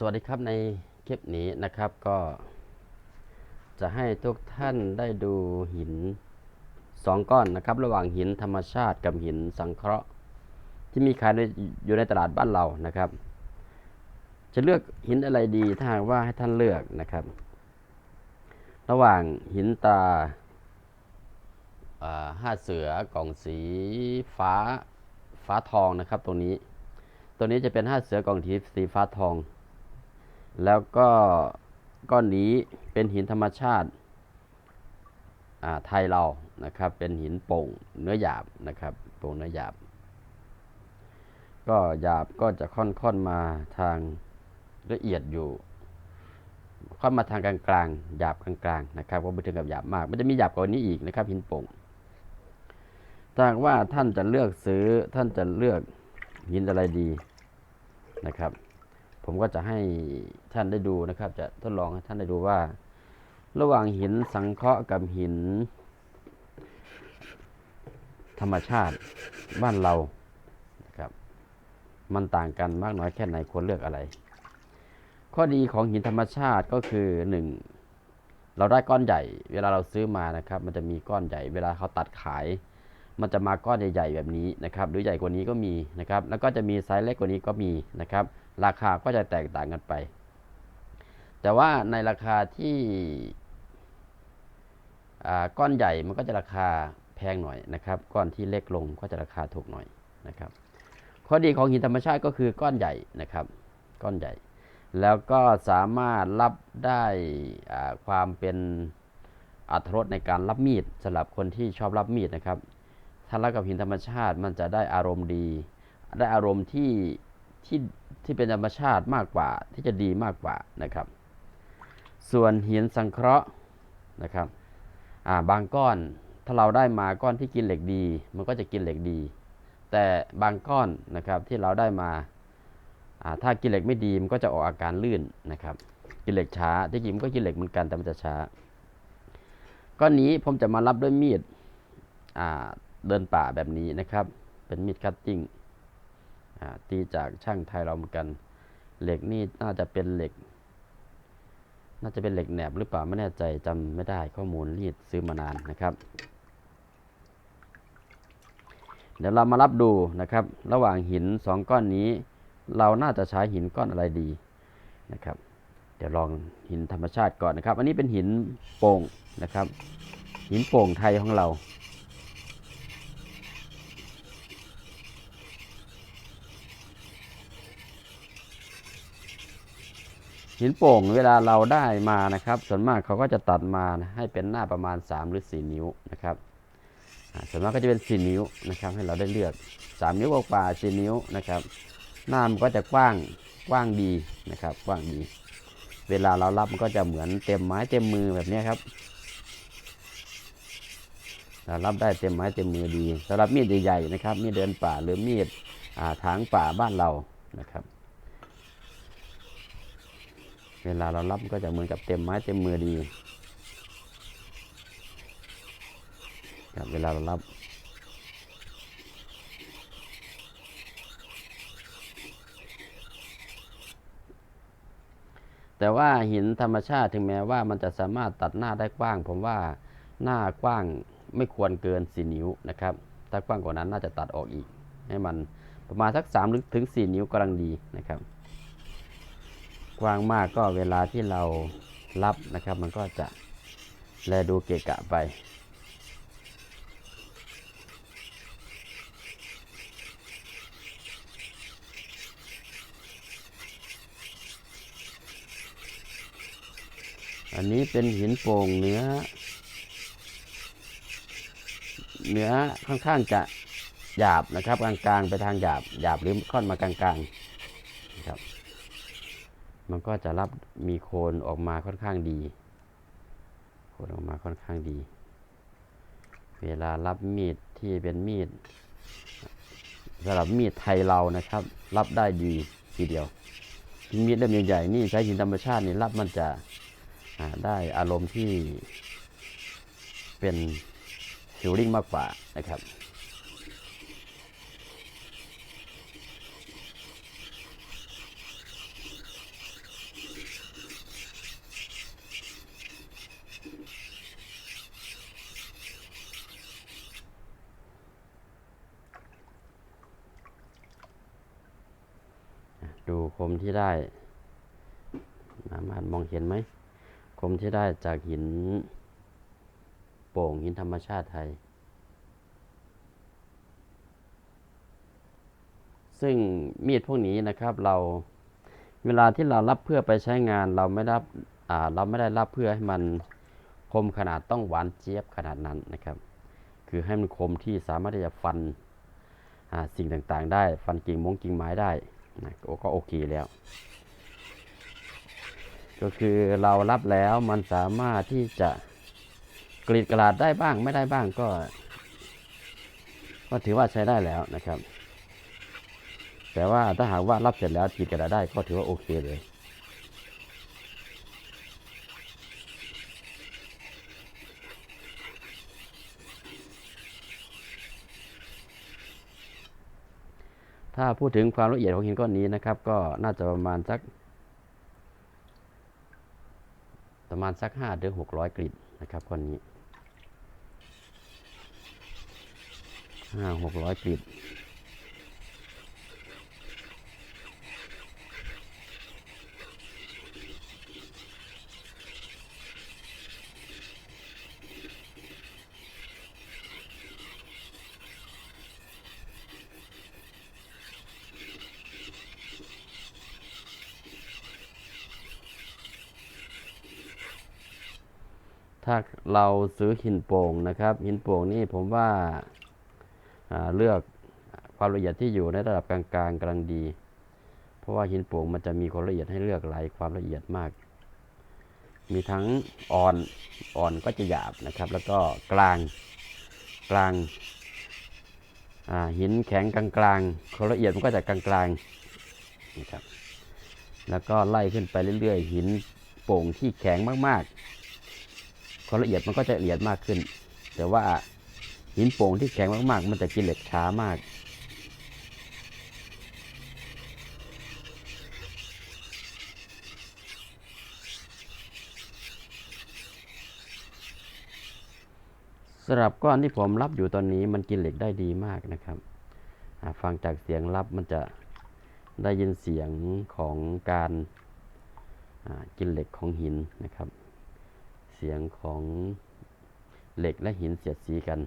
สวัสดีครับในคลิปนี้นะครับก็ จะให้ทุกท่านได้ดูหินสองก้อนนะครับ ระหว่างหินธรรมชาติกับหินสังเคราะห์ ที่มีขายอยู่ในตลาดบ้านเรานะครับ จะเลือกหินอะไรดีถ้าหากว่าให้ท่านเลือกนะครับ ระหว่างหินตาอ่าห้าเสือกล่องสีฟ้าฟ้าทองนะครับ ตรงนี้ ตัวนี้จะเป็นห้าเสือกล่องทีสีฟ้าทอง แล้วก็ก้อนนี้เป็นหินธรรมชาติาไทยเรานะครับ เป็นหินโป่งเนื้อหยาบนะครับโป่งเนื้อหยาบ ก็หยาบก็จะค่อนๆมาทางละเอียดอยู่ค่อนมาทางกลางๆหยาบกลางๆนะครับก็ไม่ถึงกับหยาบมาก มันจะมีหยาบกว่านี้อีกนะครับ หินโป่งถ้าว่าท่านจะเลือกซื้อท่านจะเลือกหินอะไรดีนะครับ ผมก็จะให้ท่านได้ดูนะครับ จะทดลองให้ท่านได้ดูว่า ระหว่างหินสังเคราะห์กับหิน ธรรมชาติบ้านเรานะครับ มันต่างกันมากน้อยแค่ไหนควรเลือกอะไร ข้อดีของหินธรรมชาติก็คือหนึ่งเราได้ก้อนใหญ่ เวลาเราซื้อมานะครับ มันจะมีก้อนใหญ่ เวลาเขาตัดขาย มันจะมาก้อนใหญ่ๆแบบนี้นะครับ หรือใหญ่กว่านี้ก็มีนะครับ แล้วก็จะมีไซส์เล็กกว่านี้ก็มีนะครับ ราคาก็จะแตกต่างกันไป แต่ว่าในราคาที่อ่าก้อนใหญ่มันก็จะราคาแพงหน่อยนะครับ ก้อนที่เล็กลงก็จะราคาถูกหน่อยนะครับข้อดีของหินธรรมชาติก็คือก้อนใหญ่นะครับ ก้อนใหญ่ แล้วก็สามารถรับได้อ่าความเป็นอัตรสในการรับมีดสำหรับคนที่ชอบรับมีดนะครับ ถ้ารับกับหินธรรมชาติมันจะได้อารมณ์ดี ได้อารมณ์ที่ ที่ที่เป็นธรรมชาติมากกว่าที่จะดีมากกว่านะครับ ส่วนหินสังเคราะห์นะครับอ่าบางก้อนถ้าเราได้มาก้อนที่กินเหล็กดี มันก็จะกินเหล็กดี แต่บางก้อนนะครับที่เราได้มาอ่าถ้ากินเหล็กไม่ดีมันก็จะออกอาการลื่นนะครับ กินเหล็กช้าที่จริงมันก็กินเหล็กเหมือนกันแต่มันจะช้า ก้อนนี้ผมจะมารับด้วยมีดอ่าเดินป่าแบบนี้นะครับ เป็นมีดคัตติ้ง ตีจากช่างไทยเราเหมือนกัน เหล็กนี่น่าจะเป็นเหล็ก น่าจะเป็นเหล็กแหนบหรือเปล่าไม่แน่ใจจำไม่ได้ข้อมูลรีดซื้อมานานนะครับ เดี๋ยวเรามารับดูนะครับ ระหว่างหินสองก้อนนี้ เราน่าจะใช้หินก้อนอะไรดีนะครับ เดี๋ยวลองหินธรรมชาติก่อนนะครับ อันนี้เป็นหินโป่งนะครับ หินโป่งไทยของเรา หินโป่งเวลาเราได้มานะครับ ส่วนมากเขาก็จะตัดมาให้เป็นหน้าประมาณ 3 หรือ 4 นิ้วนะครับส่วนมากก็จะเป็น 4 นิ้วนะครับ ให้เราได้เลือก 3 นิ้วกว่า4นิ้วนะครับ หน้ามันก็จะกว้างกว้างดีนะครับ กว้างดี เวลาเรารับมันก็จะเหมือนเต็มไม้เต็มมือแบบนี้ครับเรารับได้เต็มไม้เต็มมือดีสำหรับมีดใหญ่ๆนะครับมีดเดินป่าหรือมีดถางป่าบ้านเรานะครับ เวลาเรารับก็จะเหมือนกับเต็มไม้เต็มมือดีครับเวลาเรารับแต่ว่าหินธรรมชาติถึงแม้ว่ามันจะสามารถตัดหน้าได้กว้าง ผมว่าหน้ากว้างไม่ควรเกิน 4 นิ้วนะครับ ถ้ากว้างกว่านั้นน่าจะตัดออกอีก ให้มันประมาณสัก3หรือถึง4นิ้วกำลังดีนะครับ กว้างมากก็เวลาที่เรารับนะครับ มันก็จะแลดูเกะกะไป อันนี้เป็นหินโป่งเนื้อ เนื้อค่อนข้างจะหยาบนะครับกลางๆไปทางหยาบหยาบหรือค่อนมากลางๆนะครับ มันก็จะรับมีโคนออกมาค่อนข้างดี โคนออกมาค่อนข้างดี เวลารับมีดที่เป็นมีดสำหรับมีดไทยเรานะครับ รับได้ดีทีเดียวมีดเล่มใหญ่ๆนี่ใช้หินธรรมชาตินี่รับมันจะได้อารมณ์ที่เป็นฟิลลิ่งมากกว่านะครับ ดูคมที่ได้ สามารถมองเห็นไหมคมที่ได้จากหิน โป่งหินธรรมชาติไทย ซึ่งมีดพวกนี้นะครับเราเวลาที่เรารับเพื่อไปใช้งานเราไม่รับเราไม่ได้รับเพื่อให้มันคมขนาดต้องหวานเจี๊ยบขนาดนั้นนะครับ คือให้มันคมที่สามารถที่จะฟันอ่าสิ่งต่างๆ ได้ ฟันกิ่งมงกิ่งไม้ได้ นะก็โอเคแล้ว ก็คือเรารับแล้วมันสามารถที่จะกรีดกระดาษได้บ้างไม่ได้บ้างก็ ก็ถือว่าใช้ได้แล้วนะครับ แต่ว่าถ้าหากว่ารับเสร็จแล้วกรีดกระดาษได้ก็ถือว่าโอเคเลย ถ้าพูดถึงความละเอียดของหินก้อนนี้นะครับ ก็น่าจะประมาณสัก ประมาณสักห้าถึงหกร้อยกริดนะครับก้อนนี้ห้าหกร้อยกริดถ้า เราซื้อหินโป่งนะครับ หินโป่งนี่ผมว่าาเลือกความละเอียดที่อยู่ในระดับกลางๆกำลังดี เพราะว่าหินโป่งมันจะมีความละเอียดให้เลือกหลายความละเอียดมาก มีทั้งอ่อนอ่อนก็จะหยาบนะครับ แล้วก็กลางกลางาหินแข็งกลางกลางๆความละเอียดมันก็จะกลางกลางๆนะครับแล้วก็ไล่ขึ้นไปเรื่อยๆ หินโป่งที่แข็งมากๆ ความละเอียดมันก็จะละเอียดมากขึ้น แต่ว่าหินโป่งที่แข็งมากๆ มันจะกินเหล็กช้ามาก สำหรับก้อนที่ผมรับอยู่ตอนนี้มันกินเหล็กได้ดีมากนะครับ ฟังจากเสียงรับมันจะได้ยินเสียงของการกินเหล็กของหินนะครับ เสียงของเหล็กและหินเสียดสีกัน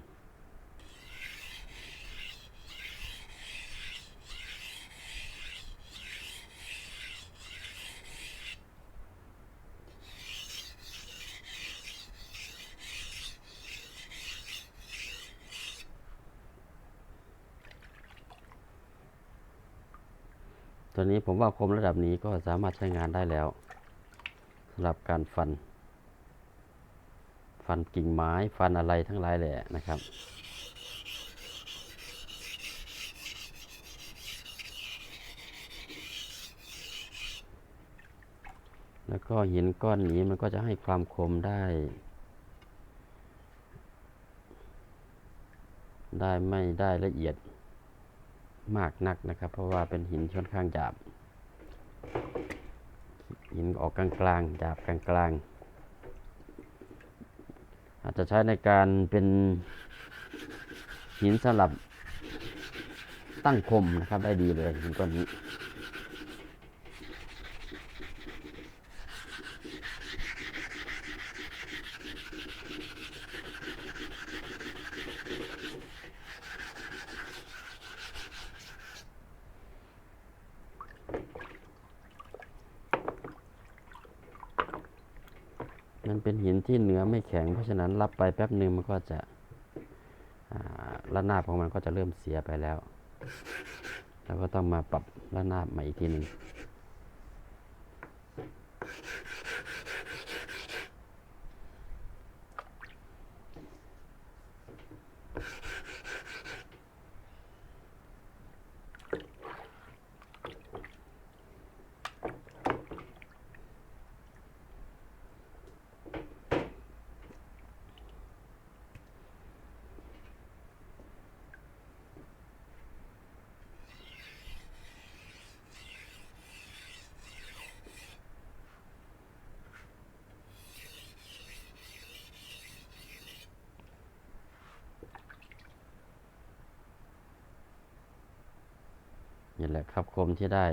ตอนนี้ผมว่าคมระดับนี้ก็สามารถใช้งานได้แล้วสำหรับการฟัน ฟันกิ่งไม้ฟันอะไรทั้งหลายแหละนะครับ แล้วก็หินก้อนนี้มันก็จะให้ความคมได้ ได้ไม่ได้ละเอียดมากนักนะครับ เพราะว่าเป็นหินค่อนข้างหยาบหินออกกลางๆหยาบกลางๆ อาจจะใช้ในการเป็นหินสลับตั้งคมนะครับได้ดีเลยหินก้อนนี้ เป็นหินที่เนื้อไม่แข็ง เพราะฉะนั้นรับไปแป๊บหนึ่งมันก็จะระนาบของมันก็จะเริ่มเสียไปแล้ว แล้วก็ต้องมาปรับระนาบใหม่อีกทีหนึ่ง แหละครับคมที่ได้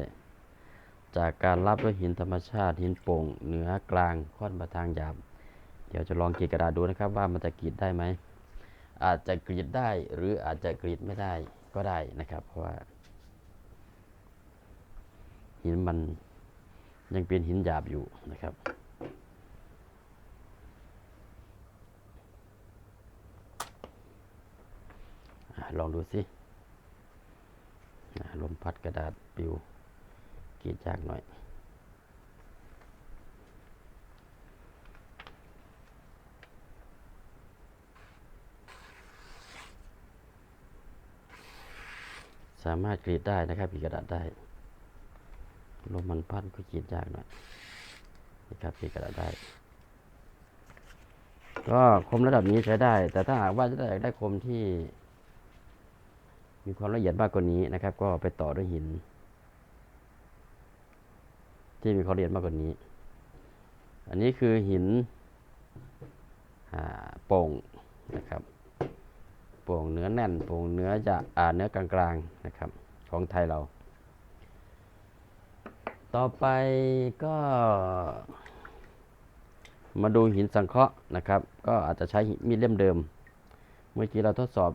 จากการรับด้วยหินธรรมชาติหินโป่งเหนือกลางค่อนมาทางหยาบ เดี๋ยวจะลองกรีดกระดาษดูนะครับว่ามันจะกรีดได้ไหม อาจจะกรีดได้หรืออาจจะกรีดไม่ได้ก็ได้นะครับ เพราะว่า หินมันยังเป็นหินหยาบอยู่นะครับลองดูสิ มพัดกระดาษปิวกรีดยากหน่อย สามารถกรีดได้นะครับกรีดกระดาษได้ลมมันพัดก็กรีดยากหน่อยนะครับกรีดกระดาษได้ ก็คมระดับนี้ใช้ได้ แต่ถ้าหากว่าจะอยากได้คมที่ มีความละเอียดมากกว่านี้นะครับ ก็ไปต่อด้วยหิน ที่มีความละเอียดมากกว่านี้ อันนี้คือหินโป่งนะครับโป่งเนื้อแน่นโป่งเนื้อจะอ่าเนื้อกลางๆนะครับ ของไทยเรา ต่อไปก็ มาดูหินสังเคราะห์นะครับ ก็อาจจะใช้มีดเล่มเดิม เมื่อกี้เราทดสอบ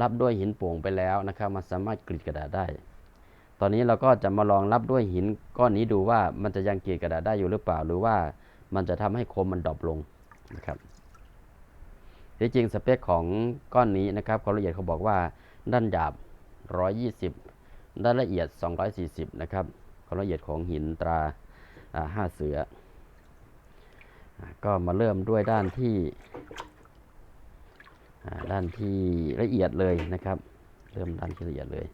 รับด้วยหินโป่งไปแล้วนะครับ มันสามารถกรีดกระดาษได้ ตอนนี้เราก็จะมาลองรับด้วยหินก้อนนี้ดูว่ามันจะยังกรีดกระดาษได้อยู่หรือเปล่า หรือว่ามันจะทำให้คมมันดรอปลงนะครับที่จริงสเปคของก้อนนี้นะครับความละเอียดเขาบอกว่าด้านหยาบ 120 ด้านละเอียด 240 นะครับความละเอียดของหินตราห้าเสือ ก็มาเริ่มด้วยด้านที่ ด้านที่ละเอียดเลยนะครับ เริ่มด้านที่ละเอียดเลย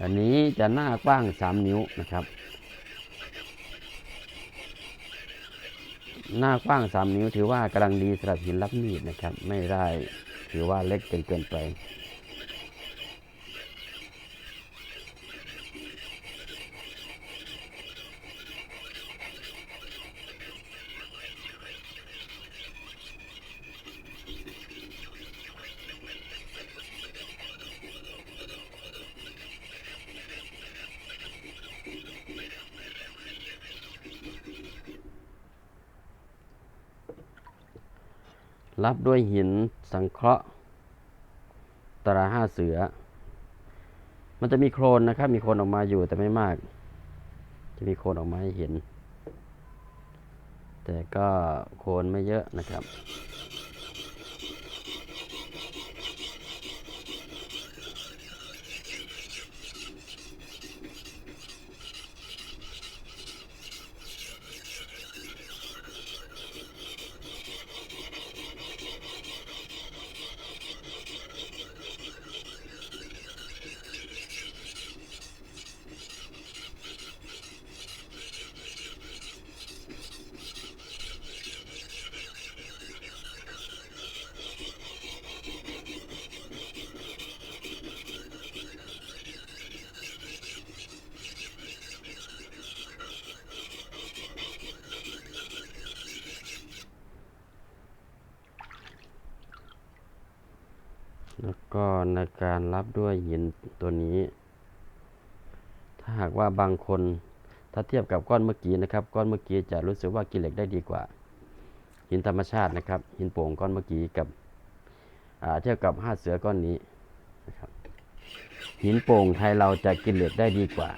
อันนี้จะหน้ากว้าง 3 นิ้วนะครับ หน้ากว้าง 3 นิ้วถือว่ากำลังดีสำหรับหินรับมีดนะครับ ไม่ได้ถือว่าเล็กจนเกินไป รับด้วยหินสังเคราะห์ ตราห้าเสือ มันจะมีโครนนะครับ มีโครนออกมาอยู่แต่ไม่มาก จะมีโครนออกมาให้เห็น แต่ก็โครนไม่เยอะนะครับ แล้ว ก็ในการรับด้วยหินตัวนี้ ถ้าหากว่าบางคนถ้าเทียบกับก้อนเมื่อกี้นะครับ ก้อนเมื่อกี้จะรู้สึกว่ากินเหล็กได้ดีกว่า หินธรรมชาตินะครับ หินโป่งก้อนเมื่อกี้กับเทียบกับห้าเสือก้อนนี้นะครับหินโป่งไทยเราจะกินเหล็กได้ดีกว่า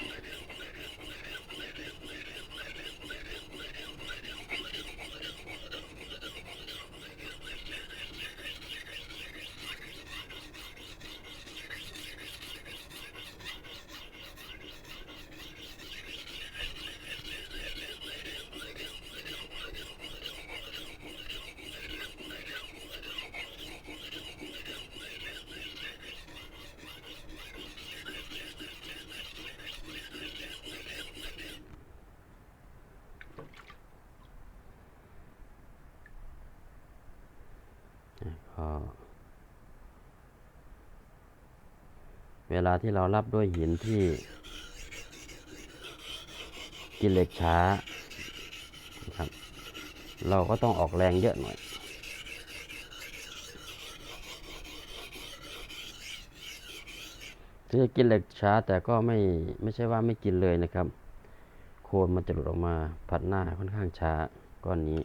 วลาที่เรารับด้วยหินที่ กินเหล็กช้าครับ เราก็ต้องออกแรงเยอะหน่อย ถึงจะกินเหล็กช้าแต่ก็ไม่ไม่ใช่ว่าไม่กินเลยนะครับ โคนมันจะหลุดออกมาผัดหน้าค่อนข้างช้าก้อนนี้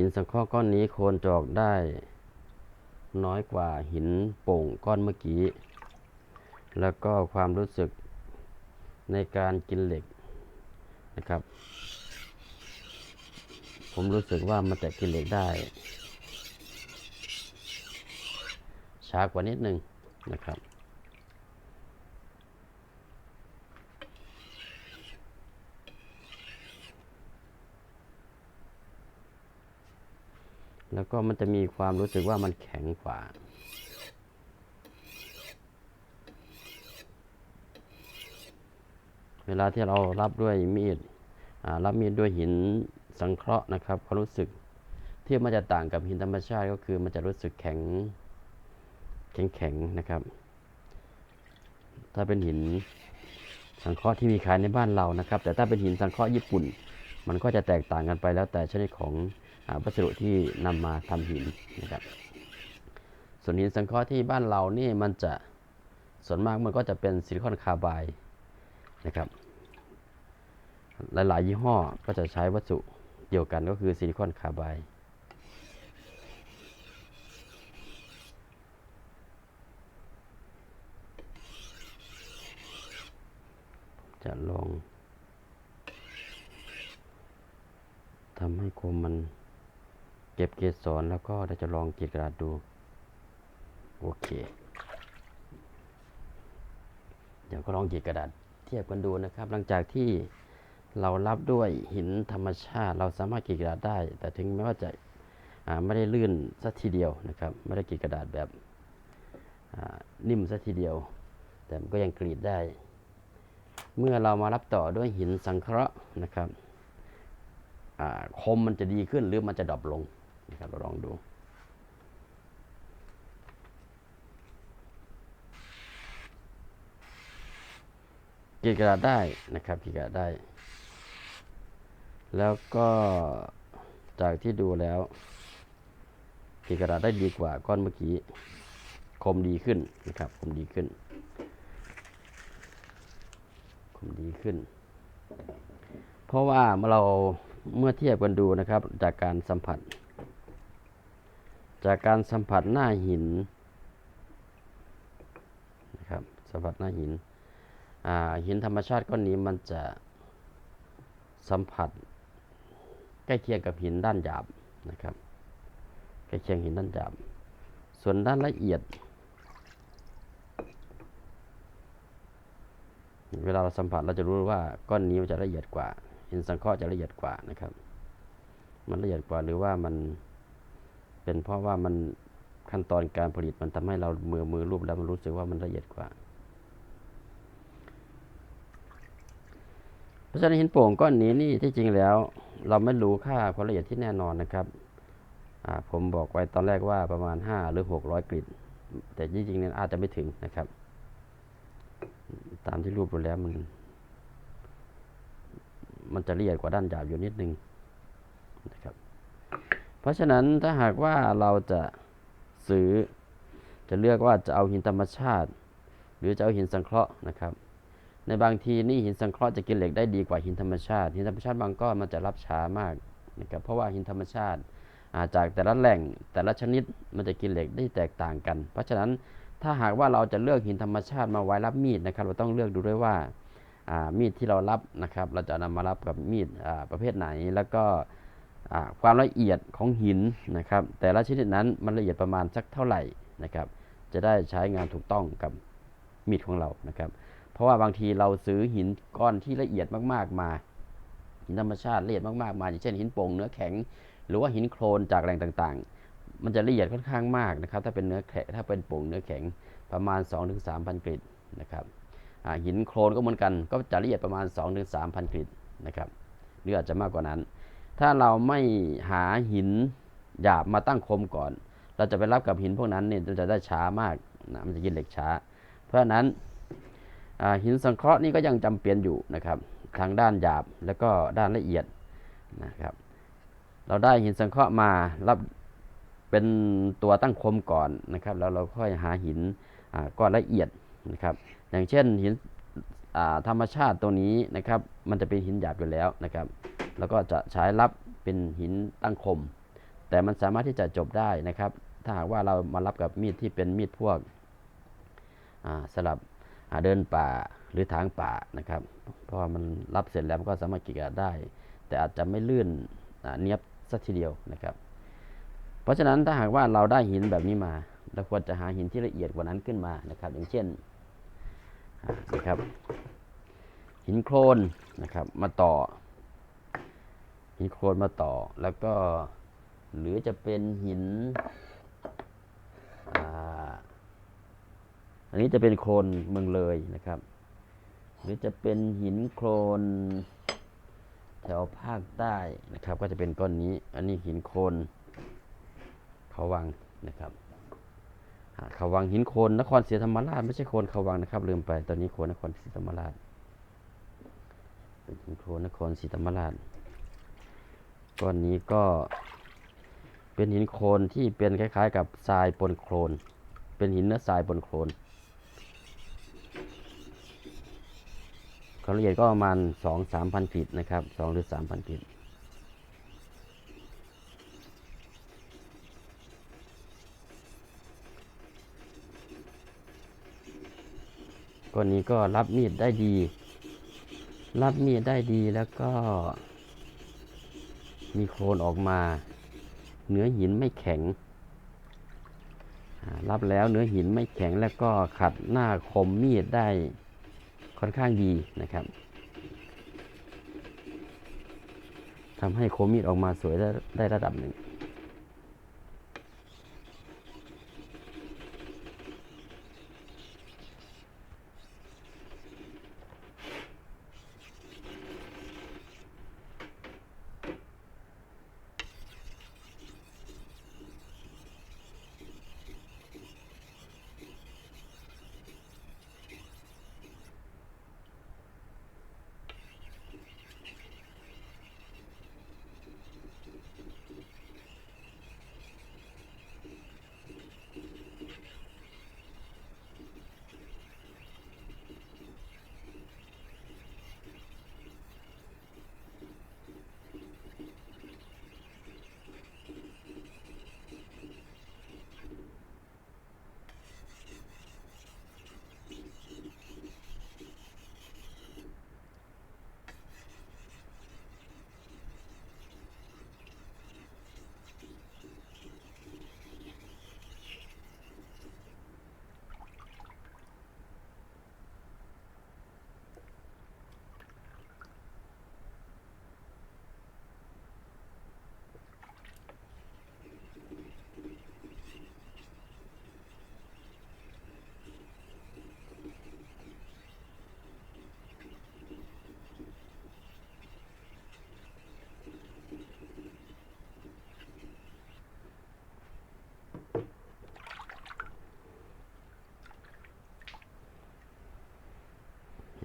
หินสังเคราะห์ก้อนนี้โคนจอกได้ น้อยกว่าหินโป่งก้อนเมื่อกี้ แล้วก็ความรู้สึกในการกินเหล็กนะครับ ผมรู้สึกว่ามันจะกินเหล็กได้ ช้ากว่านิดนึงนะครับ แล้วก็มันจะมีความรู้สึกว่ามันแข็งกว่า เวลาที่เรารับด้วยมีดรับมีดด้วยหินสังเคราะห์นะครับความรู้สึกที่มันจะต่างกับหินธรรมชาติก็คือมันจะรู้สึกแข็งแข็งแข็งๆนะครับ ถ้าเป็นหินสังเคราะห์ที่มีขายในบ้านเรานะครับ แต่ถ้าเป็นหินสังเคราะห์ญี่ปุ่น มันก็จะแตกต่างกันไปแล้วแต่ชนิดของ วัสดุที่นำมาทำหินนะครับ ส่วนหินสังเคราะห์ที่บ้านเรานี่มันจะส่วนมากมันก็จะเป็นซิลิคอนคาร์บายนะครับ หลาย ๆ ยี่ห้อก็จะใช้วัสดุเดียวกันก็คือซิลิคอนคาร์บายจะลองทำให้โคมมัน ก็บเกสรแล้วก็เราจะลองเกรีดกระดาษดู โอเค เดี๋ยวก็ลองเกรีดกระดาษเทียบกันดูนะครับ หลังจากที่เรารับด้วยหินธรรมชาติ เราสามารถเกรีดกระดาษได้ แต่ถึงแม้ว่าจะาไม่ได้ลื่นสักทีเดียวนะครับ ไม่ได้กรีดกระดาษแบบนิ่มสักทีเดียว แต่มันก็ยังกรีดได้ เมื่อเรามารับต่อด้วยหินสังเคราะห์นะครับคมมันจะดีขึ้นหรือมันจะดรอปลง นะครับเราลองดูกรีดกระดาษได้นะครับกรีดกระดาษได้ แล้วก็จากที่ดูแล้วกรีดกระดาษได้ดีกว่าก้อนเมื่อกี้คมดีขึ้นนะครับคมดีขึ้นคมดีขึ้น เพราะว่าเราเมื่อเทียบกันดูนะครับจากการสัมผัส จากการสัมผัสหน้าหินนะครับสัมผัสหน้าหินหินธรรมชาติก้อนนี้มันจะสัมผัสใกล้เคียงกับหินด้านหยาบนะครับใกล้เคียงหินด้านหยาบ ส่วนด้านละเอียด เวลาเราสัมผัสเราจะรู้ว่าก้อนนี้มันจะละเอียดกว่า หินสังเคราะห์จะละเอียดกว่านะครับ มันละเอียดกว่าหรือว่ามัน เป็นเพราะว่ามันขั้นตอนการผลิตมันทำให้เรามือมือรูปแล้วมันรู้สึกว่ามันละเอียดกว่า เพราะฉะนั้นหินโป่งก้อนนี้นี่ที่จริงแล้ว เราไม่รู้ค่าความละเอียดที่แน่นอนนะครับผมบอกไว้ตอนแรกว่าประมาณ 5 หรือ 600 กริดแต่จริงๆนี่ยอาจจะไม่ถึงนะครับ ตามที่รูปดูแล้วมันมันจะละเอียดกว่าด้านหยาบอยู่นิดนึงนะครับ เพราะฉะนั้นถ้าหากว่าเราจะซื้อ จะเลือกว่าจะเอาหินธรรมชาติ หรือจะเอาหินสังเคราะห์นะครับ ในบางทีนี่หินสังเคราะห์จะกินเหล็กได้ดีกว่าหินธรรมชาติ หินธรรมชาติบางก้อนมันจะรับช้ามากนะครับเพราะว่าหินธรรมชาติาจากแต่ละแหล่งแต่ละชนิดมันจะกินเหล็กได้แตกต่างกัน เพราะฉะนั้นถ้าหากว่าเราจะเลือกหินธรรมชาติมาไว้รับมีดนะครับ เราต้องเลือกดูด้วยว่าามีดที่เรารับนะครับ เราจะนำมารับกับมีดประเภทไหนแล้วก็ ความละเอียดของหินนะครับ แต่ละชนิดนั้นมันละเอียดประมาณสักเท่าไหร่นะครับ จะได้ใช้งานถูกต้องกับมีดของเรานะครับ เพราะว่าบางทีเราซื้อหินก้อนที่ละเอียดมากๆมา หินธรรมชาติละเอียดมากๆมาอย่างเช่นหินโป่งเนื้อแข็ง หรือว่าหินโครนจากแหล่งต่างๆ มันจะละเอียดค่อนข้างมากนะครับ ถ้าเป็นเนื้อแข็งถ้าเป็นโป่งเนื้อแข็งประมาณ 2-3,000กริดนะครับหินโครนก็เหมือนกันก็จะละเอียดประมาณ 2-3,000กริดนะครับหรืออาจจะมากกว่านั้น ถ้าเราไม่หาหินหยาบมาตั้งคมก่อน เราจะไปรับกับหินพวกนั้นเนี่ยมันจะได้ช้ามากนะมันจะกินเหล็กช้า เพราะฉะนั้นหินสังเคราะห์นี่ก็ยังจำเป็นอยู่นะครับทางด้านหยาบแล้วก็ด้านละเอียดนะครับ เราได้หินสังเคราะห์มารับเป็นตัวตั้งคมก่อนนะครับ แล้วเราค่อยหาหินก้อนละเอียดนะครับ อย่างเช่นหินธรรมชาติตัวนี้นะครับ มันจะเป็นหินหยาบอยู่แล้วนะครับ แล้วก็จะใช้รับเป็นหินตั้งคม แต่มันสามารถที่จะจบได้นะครับ ถ้าหากว่าเรามารับกับมีดที่เป็นมีดพวกสลับเดินป่าหรือทางป่านะครับ เพราะว่ามันรับเสร็จแล้วมันก็สามารถกิกได้ แต่อาจจะไม่ลื่นอ่าเนียบสักทีเดียวนะครับ เพราะฉะนั้นถ้าหากว่าเราได้หินแบบนี้มาเราควรจะหาหินที่ละเอียดกว่านั้นขึ้นมานะครับ อย่างเช่นนะครับ หินโครนนะครับ มาต่อ หินโครนมาต่อ แล้วก็หรือจะเป็นหินอันนี้จะเป็นโครนเมืองเลยนะครับ หรือจะเป็นหินโครนแถวภาคใต้นะครับ ก็จะเป็นก้อนนี้ อันนี้หินโคลนเขาวังนะครับเขาวังหินโคลนนครศรีธรรมราชไม่ใช่โคลนเขาวังนะครับ ลืมไปตอนนี้โคลนนครศรีธรรมราชเป็นหินโคลนนครศรีธรรมราช ก้อนนี้ก็ เป็นหินโคลนที่เป็นคล้าย ๆ กับทรายปนโคลน เป็นหินเนื้อทรายปนโคลนความละเอียดก็ประมาณสองสามพันกริดนะครับสองหรือสามพันกริดก้อนนี้ก็รับมีดได้ดี รับมีดได้ดีแล้วก็ มีโคลนออกมา เนื้อหินไม่แข็ง รับแล้วเนื้อหินไม่แข็งแล้วก็ขัดหน้าคมมีดได้ค่อนข้างดีนะครับทำให้คมมีดออกมาสวยได้ได้ระดับหนึ่ง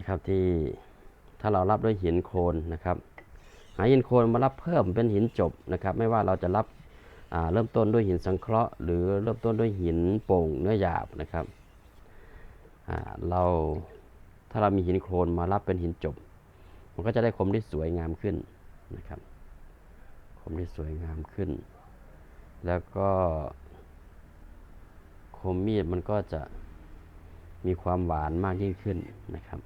นะครับที่ถ้าเรารับด้วยหินโคลนนะครับหาหินโคลนมารับเพิ่มเป็นหินจบนะครับ ไม่ว่าเราจะรับเริ่มต้นด้วยหินสังเคราะห์ หรือเริ่มต้นด้วยหินโป่งเนื้อหยาบนะครับเราถ้าเรามีหินโคลนมารับเป็นหินจบ มันก็จะได้คมที่สวยงามขึ้นนะครับ คมที่สวยงามขึ้น แล้วก็คมมีดมันก็จะมีความหวานมากยิ่งขึ้นนะครับ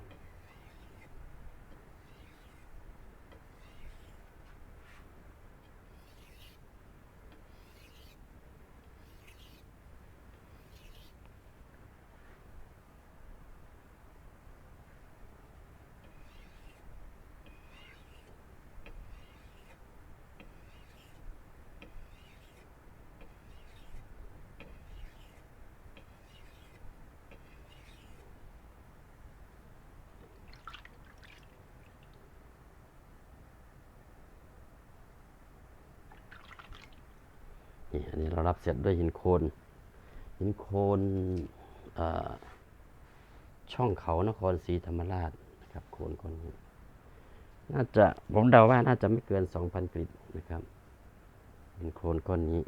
นี่อันนี้ เสร็จด้วยหินโคนหินโคนช่องเขานครศรีธรรมราชนะครับโคนก้อนนี้น่าจะผมเดาว่าน่าจะไม่เกิน2,000กริดนะครับหินโคนก้อนนี้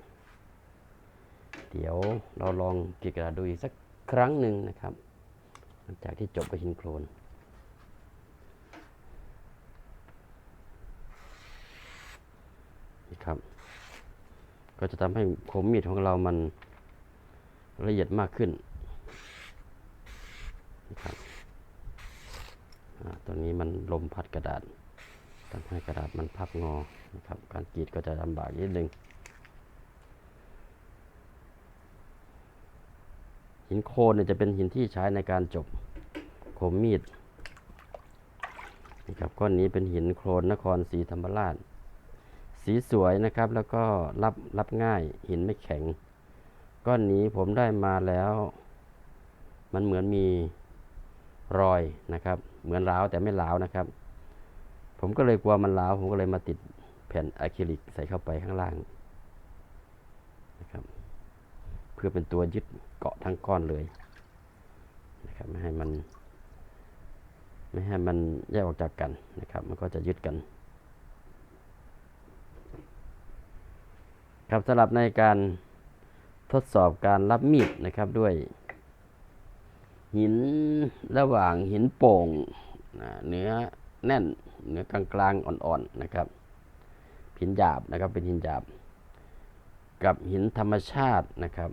เดี๋ยวเราลองกรีดกระดูอีกสักครั้งหนึ่งนะครับ หลังจากที่จบกับหินโคลนครับ ก็จะทำให้คมมีดของเรามันละเอียดมากขึ้นนะครับอ่าตัวนี้มันลมพัดกระดาษทำให้กระดาษมันพับงอนะครับ การกรีดก็จะลำบากนิดนึงหินโคนเนี่ยจะเป็นหินที่ใช้ในการจบคมมีดนี่ครับก้อนนี้เป็นหินโคลนนครศรีธรรมราช สีสวยนะครับ แล้วก็รับรับง่ายหินไม่แข็ง ก้อนนี้ผมได้มาแล้ว มันเหมือนมีรอยนะครับ เหมือนร้าวแต่ไม่ร้าวนะครับ ผมก็เลยกลัวมันร้าว ผมก็เลยมาติดแผ่นอะคริลิกใส่เข้าไปข้างล่างนะครับ เพื่อเป็นตัวยึดเกาะทั้งก้อนเลยนะครับไม่ให้มัน ไม่ให้มันแยกออกจากกันนะครับ มันก็จะยึดกัน ครับสำหรับในการทดสอบการรับมีดนะครับด้วยหินระหว่างหินโป่งเนื้อแน่นเนื้อกลางกลางๆอ่อนๆนะครับหินหยาบนะครับเป็นหินหยาบ กับหินธรรมชาตินะครับ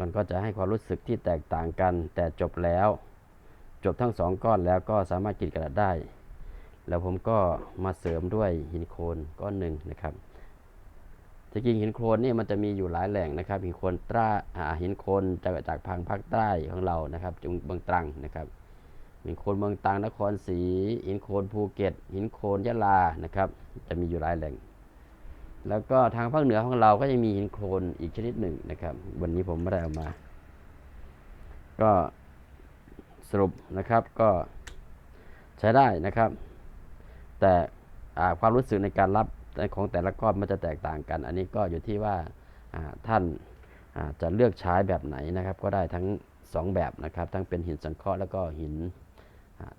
มันก็จะให้ความรู้สึกที่แตกต่างกัน แต่จบแล้ว จบทั้งสองก้อนแล้วก็สามารถกรีดกระดาษได้ แล้วผมก็มาเสริมด้วยหินโคนก้อนหนึ่งนะครับ จริงหินโคลนนี่มันจะมีอยู่หลายแหล่งนะครับ หินโคลนตราหินโคลนจากจากพังภาคใต้ของเรานะครับจุงเมืองตรังนะครับหินโคลนเมืองตรังนครศรีหินโคลนภูเก็ต หินโคลนยะลานะครับ จะมีอยู่หลายแหล่ง แล้วก็ทางภาคเหนือของเราก็ยังมีหินโคลนอีกชนิดหนึ่งนะครับ วันนี้ผมไม่ได้เอามา ก็สรุปนะครับก็ใช้ได้นะครับ แต่ความรู้สึกในการรับ ของแต่ละก้อนมันจะแตกต่างกัน อันนี้ก็อยู่ที่ว่าท่านาจะเลือกใช้แบบไหนนะครับ ก็ได้ทั้งสองแบบนะครับ ทั้งเป็นหินสังเคราะห์แล้วก็หิน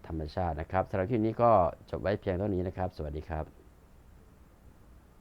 ธรรมชาตินะครับสำหรับที่นี้ก็จบไว้เพียงเท่านี้นะครับ สวัสดีครับ